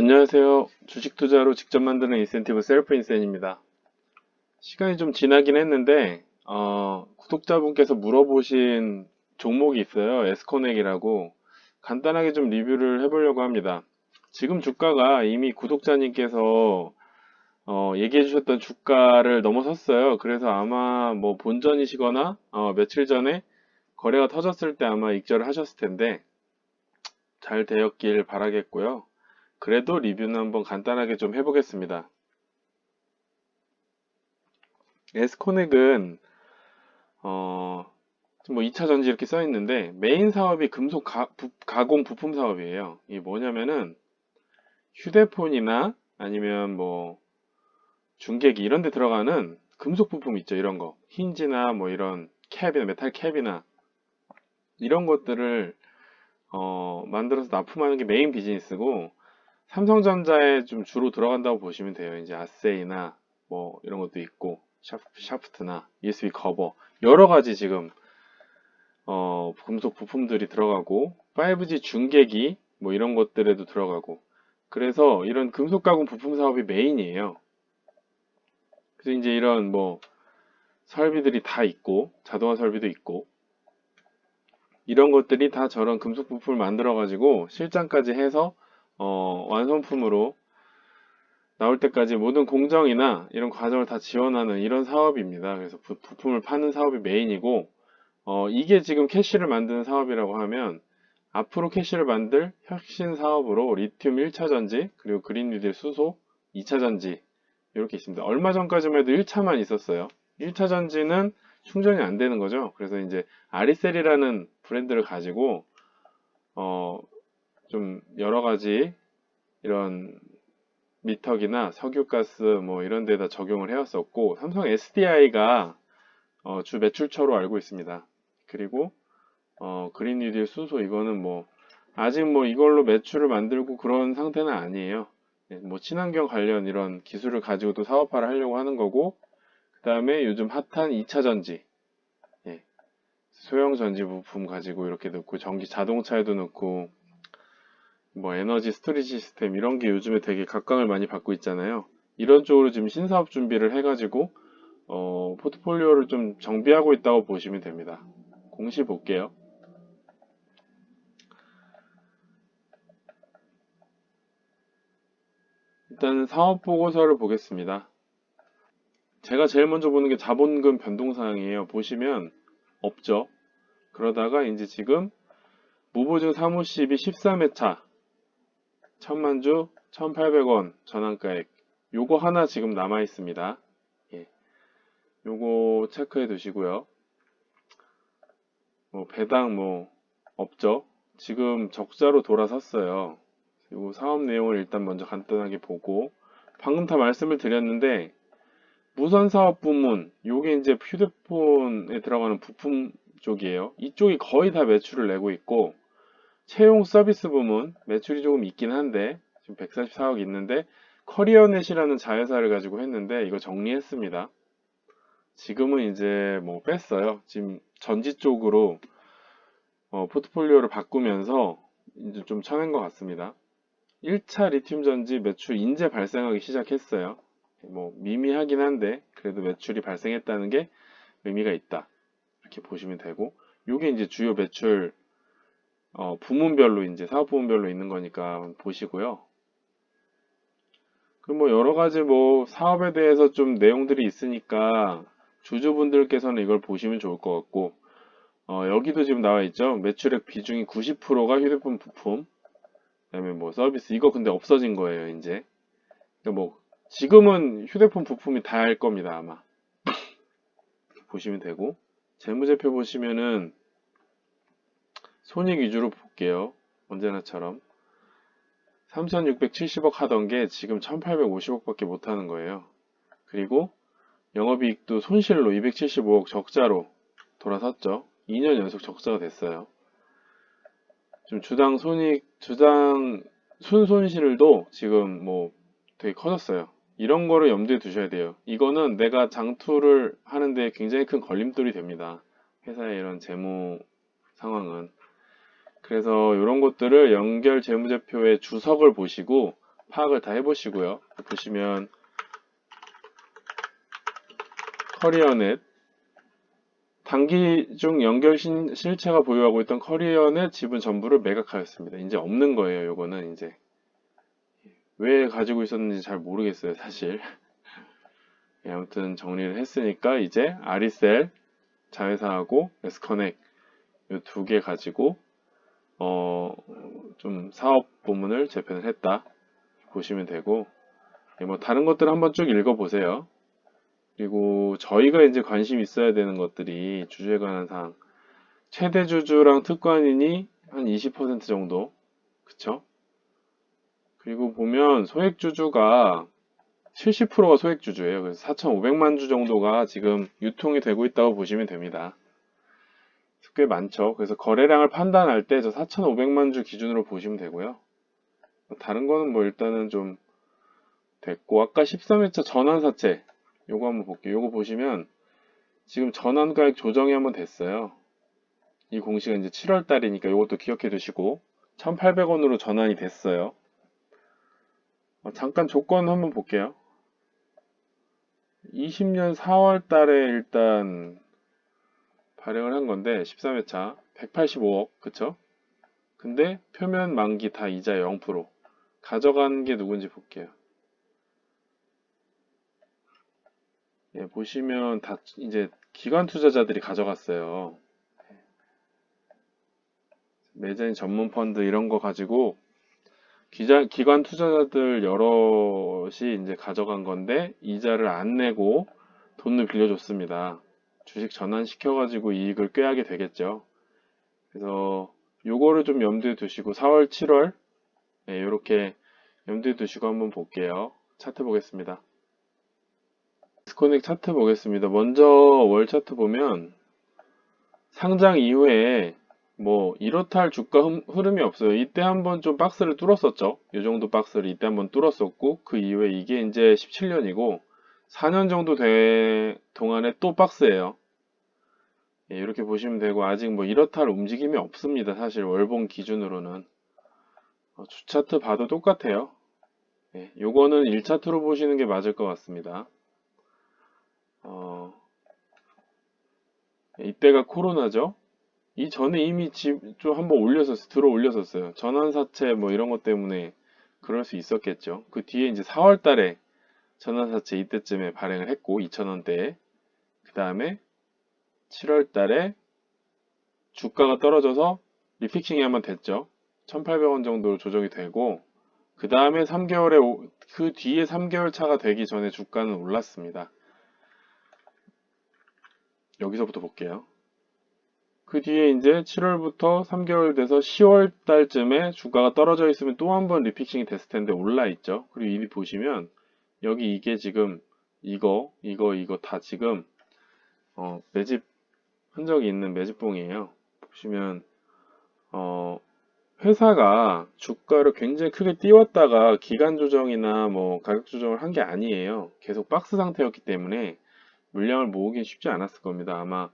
안녕하세요. 주식 투자로 직접 만드는 인센티브 셀프 인센입니다. 시간이 좀 지나긴 했는데, 어, 구독자분께서 물어보신 종목이 있어요. 에스코넥이라고. 간단하게 좀 리뷰를 해보려고 합니다. 지금 주가가 이미 구독자님께서 어, 얘기해 주셨던 주가를 넘어섰어요. 그래서 아마 뭐 본전이시거나 어, 며칠 전에 거래가 터졌을 때 아마 익절을 하셨을 텐데 잘 되었길 바라겠고요. 그래도 리뷰는 한번 간단하게 좀 해보겠습니다. 에스코넥은 어, 뭐 2차 전지 이렇게 써 있는데 메인 사업이 금속 가, 공 부품 사업이에요. 이게 뭐냐면은 휴대폰이나 아니면 뭐 중계기 이런 데 들어가는 금속 부품 있죠. 이런 거. 힌지나 뭐 이런 캡이나 메탈 캡이나 이런 것들을 어, 만들어서 납품하는 게 메인 비즈니스고 삼성전자에 좀 주로 들어간다고 보시면 돼요. 이제 아세이나 뭐 이런 것도 있고 샤프 트, 나 USB 커버 여러 가지 지금 어, 금속 부품들이 들어가고 5G 중계기 뭐 이런 것들에도 들어가고 그래서 이런 금속 가공 부품 사업이 메인이에요. 그래서 이제 이런 뭐 설비들이 다 있고 자동화 설비도 있고 이런 것들이 다 저런 금속 부품을 만들어 가지고 실장까지 해서 어, 완성품으로 나올 때까지 모든 공정이나 이런 과정을 다 지원하는 이런 사업입니다. 그래서 부, 품을 파는 사업이 메인이고 어, 이게 지금 캐시를 만드는 사업이라고 하면 앞으로 캐시를 만들 혁신 사업으로 리튬 1차 전지 그리고 그린 뉴딜 수소 2차 전지 이렇게 있습니다. 얼마 전까지만 해도 1차만 있었어요. 1차 전지는 충전이 안 되는 거죠. 그래서 이제 아리셀이라는 브랜드를 가지고 어, 좀 여러 가지 이런 미터기나 석유가스 뭐 이런 데다 적용을 해왔었고 삼성 SDI가 어, 주 매출처로 알고 있습니다. 그리고 어, 그린 뉴딜 수소 이거는 뭐 아직 뭐 이걸로 매출을 만들고 그런 상태는 아니에요. 예, 뭐 친환경 관련 이런 기술을 가지고도 사업화를 하려고 하는 거고 그 다음에 요즘 핫한 2차 전지 예, 소형 전지 부품 가지고 이렇게 넣고 전기 자동차에도 넣고 뭐 에너지 스토리지 시스템 이런 게 요즘에 되게 각광을 많이 받고 있잖아요. 이런 쪽으로 지금 신사업 준비를 해가지고 어, 포트폴리오를 좀 정비하고 있다고 보시면 됩니다. 공시 볼게요. 일단 사업 보고서를 보겠습니다. 제가 제일 먼저 보는 게 자본금 변동사항이에요. 보시면 없죠. 그러다가 이제 지금 무보증 사무실이 13회차 천만주 1800원 전환가액 요거 하나 지금 남아 있습니다. 예. 요거 체크해 두시고요. 뭐 배당 뭐 없죠. 지금 적자로 돌아섰어요. 요 사업 내용을 일단 먼저 간단하게 보고 방금 다 말씀을 드렸는데 무선 사업 부문 요게 이제 휴대폰에 들어가는 부품 쪽이에요. 이쪽이 거의 다 매출을 내고 있고 채용 서비스 부문 매출이 조금 있긴 한데 지금 144억 있는데 커리어넷이라는 자회사를 가지고 했는데 이거 정리했습니다. 지금은 이제 뭐 뺐어요. 지금 전지 쪽으로 어, 포트폴리오를 바꾸면서 이제 좀 쳐낸 것 같습니다. 1차 리튬 전지 매출 인제 발생하기 시작했어요. 뭐 미미하긴 한데 그래도 매출이 발생했다는 게 의미가 있다. 이렇게 보시면 되고 이게 이제 주요 매출 어, 부문별로 이제 사업 부문별로 있는 거니까 보시고요. 그럼 뭐 여러 가지 뭐 사업에 대해서 좀 내용들이 있으니까 주주분들께서는 이걸 보시면 좋을 것 같고 어, 여기도 지금 나와 있죠. 매출액 비중이 90%가 휴대폰 부품, 그다음에 뭐 서비스 이거 근데 없어진 거예요 이제. 그러니까 뭐 지금은 휴대폰 부품이 다 할 겁니다 아마. 보시면 되고 재무제표 보시면은 손익 위주로 볼게요. 언제나처럼. 3670억 하던 게 지금 1850억밖에 못 하는 거예요. 그리고 영업이익도 손실로 275억 적자로 돌아섰죠. 2년 연속 적자가 됐어요. 좀 주당 손익, 주당 순손실도 지금 뭐 되게 커졌어요. 이런 거를 염두에 두셔야 돼요. 이거는 내가 장투를 하는데 굉장히 큰 걸림돌이 됩니다. 회사의 이런 재무 상황은. 그래서 이런 것들을 연결 재무제표의 주석을 보시고 파악을 다 해보시고요. 보시면 커리어넷 단기 중 연결 신- 실체가 보유하고 있던 커리어넷 지분 전부를 매각하였습니다. 이제 없는 거예요. 요거는 이제 왜 가지고 있었는지 잘 모르겠어요. 사실 예, 아무튼 정리를 했으니까 이제 아리셀 자회사하고 에스커넥 요두개 가지고 어 좀 사업 부문을 재편을 했다 보시면 되고 예, 뭐 다른 것들 한번 쭉 읽어보세요. 그리고 저희가 이제 관심 있어야 되는 것들이 주주에 관한 사항 최대 주주랑 특권인이 한 20% 정도 그쵸? 그리고 보면 소액 주주가 70%가 소액 주주예요. 그래서 4,500만 주 정도가 지금 유통이 되고 있다고 보시면 됩니다. 꽤 많죠. 그래서 거래량을 판단할 때 저 4,500만 주 기준으로 보시면 되고요. 다른 거는 뭐 일단은 좀 됐고 아까 13회차 전환사채 요거 한번 볼게요. 요거 보시면 지금 전환가액 조정이 한번 됐어요. 이 공시가 이제 7월 달이니까 요것도 기억해 두시고 1,800원으로 전환이 됐어요. 어, 잠깐 조건 한번 볼게요. 20년 4월 달에 일단 발행을 한 건데 13회차 185억 그쵸? 근데 표면 만기 다 이자 0% 가져간 게 누군지 볼게요. 예, 보시면 다 이제 기관 투자자들이 가져갔어요. 매진 전문 펀드 이런 거 가지고 기자, 기관 투자자들 여럿이 이제 가져간 건데 이자를 안 내고 돈을 빌려줬습니다. 주식 전환시켜 가지고 이익을 꾀하게 되겠죠. 그래서 요거를 좀 염두에 두시고 4월, 7월 이렇게 염두에 두시고 한번 볼게요. 차트 보겠습니다. 디스코넥 차트 보겠습니다. 먼저 월 차트 보면 상장 이후에 뭐 이렇다 할 주가 흠- 흐름이 없어요. 이때 한번 좀 박스를 뚫었었죠. 이 정도 박스를 이때 한번 뚫었었고 그 이후에 이게 이제 17년이고 4년 정도 돼 동안에 또 박스예요. 예, 이렇게 보시면 되고 아직 뭐 이렇다 할 움직임이 없습니다. 사실 월봉 기준으로는 어, 주차트 봐도 똑같아요. 예, 요거는 1차트로 보시는 게 맞을 것 같습니다. 어, 이때가 코로나죠. 이 전에 이미 집 좀 한번 올렸었어요. 들어 올렸었어요. 전환사채 뭐 이런 것 때문에 그럴 수 있었겠죠. 그 뒤에 이제 4월 달에 전환사채 이때쯤에 발행을 했고 2,000원대에 그 다음에 7월 달에 주가가 떨어져서 리픽싱이 한번 됐죠. 1,800원 정도로 조정이 되고 그 다음에 3개월에 그 뒤에 3개월 차가 되기 전에 주가는 올랐습니다. 여기서부터 볼게요. 그 뒤에 이제 7월부터 3개월 돼서 10월 달쯤에 주가가 떨어져 있으면 또 한 번 리픽싱이 됐을 텐데 올라 있죠. 그리고 이미 보시면 여기 이게 지금 이거, 이거, 이거 다 지금 어, 매집 흔적이 있는 매집봉이에요. 보시면 어, 회사가 주가를 굉장히 크게 띄웠다가 기간 조정이나 뭐 가격 조정을 한 게 아니에요. 계속 박스 상태였기 때문에 물량을 모으긴 쉽지 않았을 겁니다. 아마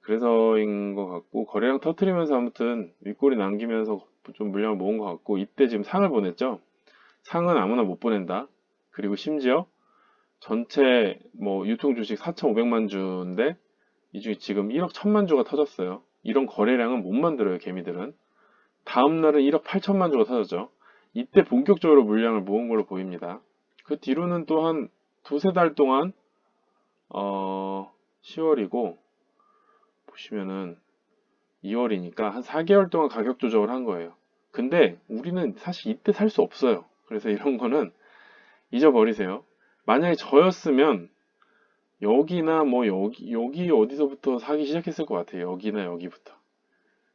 그래서인 것 같고 거래량 터트리면서 아무튼 윗골이 남기면서 좀 물량을 모은 것 같고 이때 지금 상을 보냈죠. 상은 아무나 못 보낸다. 그리고 심지어 전체 뭐 유통 주식 4,500만 주인데 이 중에 지금 1억 1천만 주가 터졌어요. 이런 거래량은 못 만들어요, 개미들은. 다음 날은 1억 8천만 주가 터졌죠. 이때 본격적으로 물량을 모은 걸로 보입니다. 그 뒤로는 또 한 두세 달 동안 어 10월이고 보시면은 2월이니까 한 4개월 동안 가격 조정을 한 거예요. 근데 우리는 사실 이때 살 수 없어요. 그래서 이런 거는 잊어버리세요. 만약에 저였으면 여기나 뭐 여기 여기 어디서부터 사기 시작했을 것 같아요. 여기나 여기부터.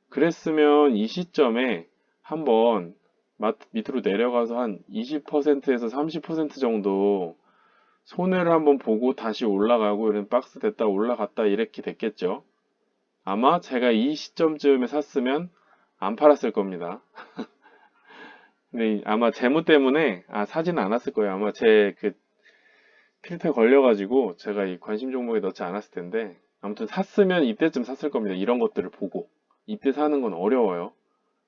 그랬으면 이 시점에 한번 맛- 밑으로 내려가서 한 20%에서 30% 정도 손해를 한번 보고 다시 올라가고 이런 박스 됐다 올라갔다 이렇게 됐겠죠. 아마 제가 이 시점쯤에 샀으면 안 팔았을 겁니다. 근데 이- 아마 재무 때문에 아 사지는 않았을 거예요. 아마 제 그 필터에 걸려가지고 제가 이 관심 종목에 넣지 않았을 텐데 아무튼 샀으면 이때쯤 샀을 겁니다. 이런 것들을 보고 이때 사는 건 어려워요.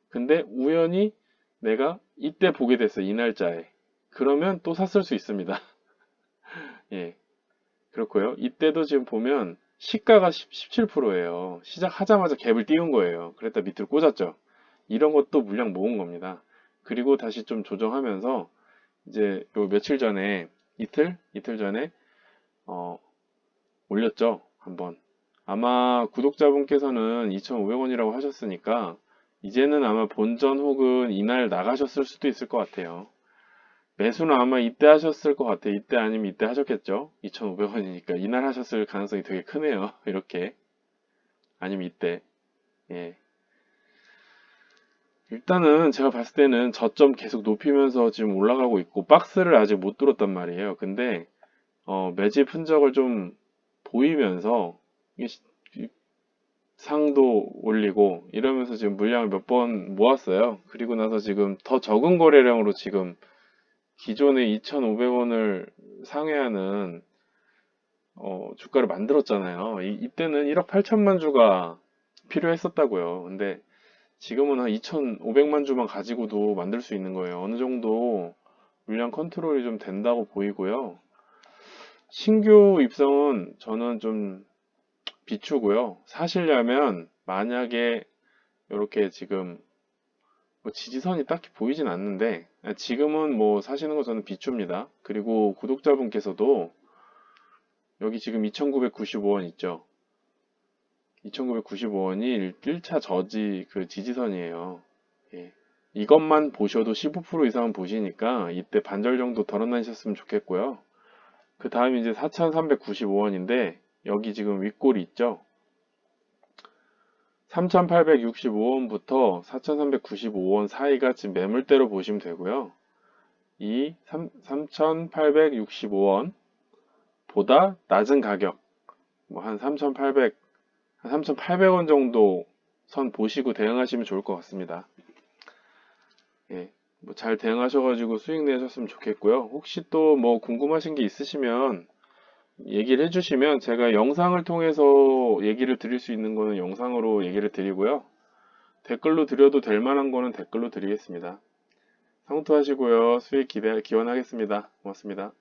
근데 우연히 내가 이때 보게 됐어요. 이 날짜에 그러면 또 샀을 수 있습니다. 예. 그렇고요. 이때도 지금 보면 시가가 17%예요. 시작하자마자 갭을 띄운 거예요. 그랬다 밑으로 꽂았죠. 이런 것도 물량 모은 겁니다. 그리고 다시 좀 조정하면서 이제 요 며칠 전에 이틀 이틀 전에 어 올렸죠. 한번. 아마 구독자분께서는 2,500원이라고 하셨으니까 이제는 아마 본전 혹은 이날 나가셨을 수도 있을 것 같아요. 매수는 아마 이때 하셨을 것 같아요. 이때 아니면 이때 하셨겠죠. 2,500원이니까 이날 하셨을 가능성이 되게 크네요. 이렇게. 아니면 이때. 예. 일단은 제가 봤을 때는 저점 계속 높이면서 지금 올라가고 있고 박스를 아직 못 뚫었단 말이에요. 근데 어, 매집 흔적을 좀 보이면서 상도 올리고 이러면서 지금 물량을 몇 번 모았어요. 그리고 나서 지금 더 적은 거래량으로 지금 기존의 2,500원을 상회하는 어, 주가를 만들었잖아요. 이, 이때는 1억 8천만 주가 필요했었다고요. 근데 지금은 한 2,500만 주만 가지고도 만들 수 있는 거예요. 어느 정도 물량 컨트롤이 좀 된다고 보이고요. 신규 입성은 저는 좀 비추고요. 사시려면 만약에 이렇게 지금 뭐 지지선이 딱히 보이진 않는데 지금은 뭐 사시는 거 저는 비춥니다. 그리고 구독자분께서도 여기 지금 2,995원 있죠. 2,995원이 1차 저지 그 지지선이에요. 예. 이것만 보셔도 15% 이상은 보시니까 이때 반절 정도 덜어나셨으면 좋겠고요. 그 다음에 이제 4,395원인데 여기 지금 윗골이 있죠. 3,865원부터 4,395원 사이가 지금 매물대로 보시면 되고요. 이 3,865원 보다 낮은 가격, 뭐 한 3,800, 한 3,800원 정도 선 보시고 대응하시면 좋을 것 같습니다. 예, 뭐 잘 대응하셔가지고 수익 내셨으면 좋겠고요. 혹시 또 뭐 궁금하신 게 있으시면 얘기를 해주시면 제가 영상을 통해서 얘기를 드릴 수 있는 거는 영상으로 얘기를 드리고요. 댓글로 드려도 될 만한 거는 댓글로 드리겠습니다. 성투하시고요. 수익 기대, 기원하겠습니다. 고맙습니다.